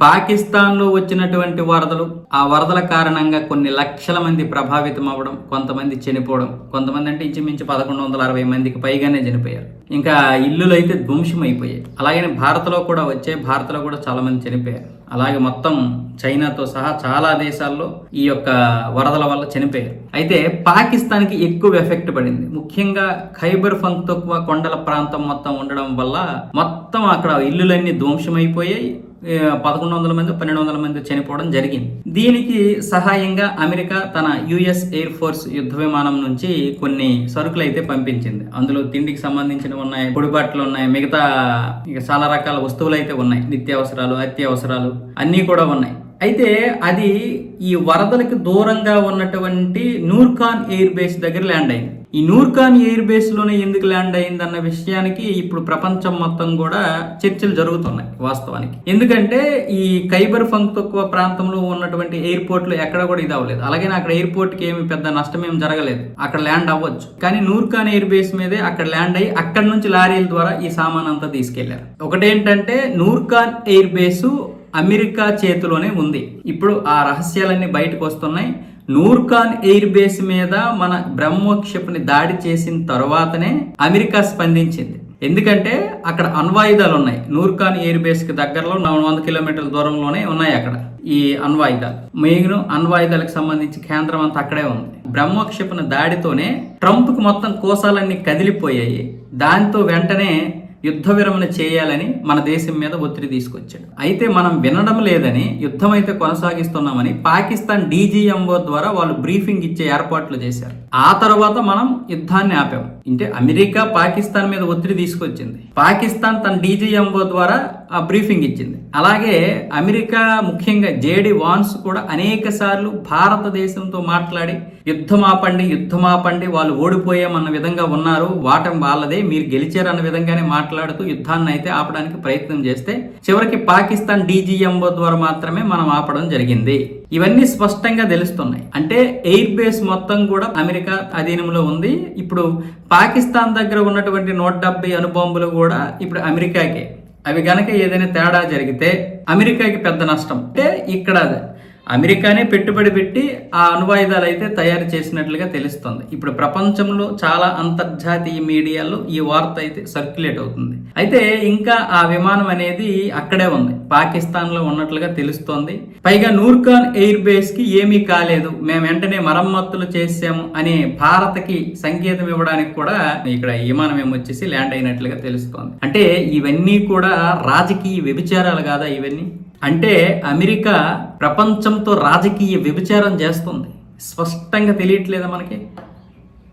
పాకిస్తాన్లో వచ్చినటువంటి వరదలు ఆ వరదల కారణంగా కొన్ని లక్షల మంది ప్రభావితం అవ్వడం కొంతమంది చనిపోవడం కొంతమంది అంటే ఇంచుమించు పదకొండు వందల అరవై మందికి పైగానే చనిపోయారు. ఇంకా ఇల్లులు అయితే ధ్వంసం అయిపోయాయి అలాగే భారత్లో కూడా వచ్చే భారత్లో కూడా చాలా మంది చనిపోయారు. అలాగే మొత్తం చైనాతో సహా చాలా దేశాల్లో ఈ యొక్క వరదల వల్ల చనిపోయారు. అయితే పాకిస్తాన్కి ఎక్కువ ఎఫెక్ట్ పడింది. ముఖ్యంగా ఖైబర్ తక్కువ కొండల ప్రాంతం మొత్తం ఉండడం వల్ల మొత్తం అక్కడ ఇల్లులన్నీ ధ్వంసమైపోయాయి. పదకొండు వందల మంది పన్నెండు వందల మంది చనిపోవడం జరిగింది. దీనికి సహాయంగా అమెరికా తన యుఎస్ ఎయిర్ ఫోర్స్ యుద్ధ విమానం నుంచి కొన్ని సరుకులు అయితే పంపించింది. అందులో తిండికి సంబంధించినవి ఉన్నాయి పొడిబాట్లు ఉన్నాయి మిగతా ఇక చాలా రకాల వస్తువులు అయితే ఉన్నాయి. నిత్యావసరాలు అత్యవసరాలు అన్నీ కూడా ఉన్నాయి. అయితే అది ఈ వరదలకు దూరంగా ఉన్నటువంటి నూర్ఖాన్ ఎయిర్ బేస్ దగ్గర ల్యాండ్ అయింది. ఈ నూర్ఖాన్ ఎయిర్ బేస్లోనే ఎందుకు ల్యాండ్ అయింది అన్న విషయానికి ఇప్పుడు ప్రపంచం మొత్తం కూడా చర్చలు జరుగుతున్నాయి వాస్తవానికి. ఎందుకంటే ఈ ఖైబర్ ఫంక్ తక్కువ ప్రాంతంలో ఉన్నటువంటి ఎయిర్పోర్ట్లో ఎక్కడ కూడా ఇది అవ్వలేదు. అలాగే అక్కడ ఎయిర్పోర్ట్కి ఏమి పెద్ద నష్టం ఏమి జరగలేదు. అక్కడ ల్యాండ్ అవ్వచ్చు. కానీ నూర్ఖాన్ ఎయిర్ బేస్ మీదే అక్కడ ల్యాండ్ అయ్యి అక్కడ నుంచి లారీల ద్వారా ఈ సామాన్ అంతా తీసుకెళ్ళారు. ఒకటేంటంటే నూర్ఖాన్ ఎయిర్ బేసు అమెరికా చేతిలోనే ఉంది. ఇప్పుడు ఆ రహస్యాలన్నీ బయటకు వస్తున్నాయి. నూర్ఖాన్ ఎయిర్ బేస్ మీద మన బ్రహ్మోక్షిపుని దాడి చేసిన తర్వాతనే అమెరికా స్పందించింది. ఎందుకంటే అక్కడ అణ్వాయుధాలు ఉన్నాయి నూర్ఖాన్ ఎయిర్ బేస్కి దగ్గరలో నాలుగు వంద కిలోమీటర్ల దూరంలోనే ఉన్నాయి అక్కడ ఈ అణ్వాయుధాలు. మెయిన్ అణ్వాయుధాలకు సంబంధించి కేంద్రం అంతా అక్కడే ఉంది. బ్రహ్మోక్షపుని దాడితోనే ట్రంప్కు మొత్తం కోసాలన్నీ కదిలిపోయాయి. దాంతో వెంటనే యుద్ధ విరమణ చేయాలని మన దేశం మీద ఒత్తిడి తీసుకొచ్చాడు. అయితే మనం వినడం లేదని యుద్ధం అయితే కొనసాగిస్తున్నామని పాకిస్తాన్ డీజీఎంఓ ద్వారా వాళ్ళు బ్రీఫింగ్ ఇచ్చే ఏర్పాట్లు చేశారు. ఆ తర్వాత మనం యుద్ధాన్ని ఆపాం. అంటే అమెరికా పాకిస్తాన్ మీద ఒత్తిడి తీసుకొచ్చింది. పాకిస్తాన్ తన డీజీఎంఓ ద్వారా ఆ బ్రీఫింగ్ ఇచ్చింది. అలాగే అమెరికా ముఖ్యంగా జేడి వాన్స్ కూడా అనేక సార్లు భారతదేశంతో మాట్లాడి యుద్ధం ఆపండి యుద్ధం ఆపండి వాళ్ళు ఓడిపోయామన్న విధంగా ఉన్నారు వాటం వాళ్ళదే మీరు గెలిచారన్న విధంగానే మాట్లాడుతూ యుద్ధాన్ని అయితే ఆపడానికి ప్రయత్నం చేస్తే చివరికి పాకిస్తాన్ డీజీఎంఓ ద్వారా మాత్రమే మనం ఆపడం జరిగింది. ఇవన్నీ స్పష్టంగా తెలుస్తున్నాయి. అంటే ఎయిర్ బేస్ మొత్తం కూడా అమెరికా అధీనంలో ఉంది. ఇప్పుడు పాకిస్తాన్ దగ్గర ఉన్నటువంటి నూట డెబ్బై అనుబాంబులు కూడా ఇప్పుడు అమెరికాకే. అవి గనక ఏదైనా తేడా జరిగితే అమెరికాకి పెద్ద నష్టం. అంటే ఇక్కడ అమెరికానే పెట్టుబడి పెట్టి ఆ అణువాయుధాలు అయితే తయారు చేసినట్లుగా తెలుస్తుంది. ఇప్పుడు ప్రపంచంలో చాలా అంతర్జాతీయ మీడియాలో ఈ వార్త అయితే సర్క్యులేట్ అవుతుంది. అయితే ఇంకా ఆ విమానం అనేది అక్కడే ఉంది. పాకిస్తాన్లో ఉన్నట్లుగా తెలుస్తోంది. పైగా నూర్ఖాన్ ఎయిర్ బేస్కి ఏమీ కాలేదు. మేము వెంటనే మరమ్మతులు చేసాము అనే భారత్కి సంకేతం ఇవ్వడానికి కూడా ఇక్కడ విమానం ఏమొచ్చేసి ల్యాండ్ అయినట్లుగా తెలుస్తోంది. అంటే ఇవన్నీ కూడా రాజకీయ వ్యభిచారాలు కాదా ఇవన్నీ? అంటే అమెరికా ప్రపంచంతో రాజకీయ వ్యభిచారం చేస్తుంది. స్పష్టంగా తెలియట్లేదా మనకి?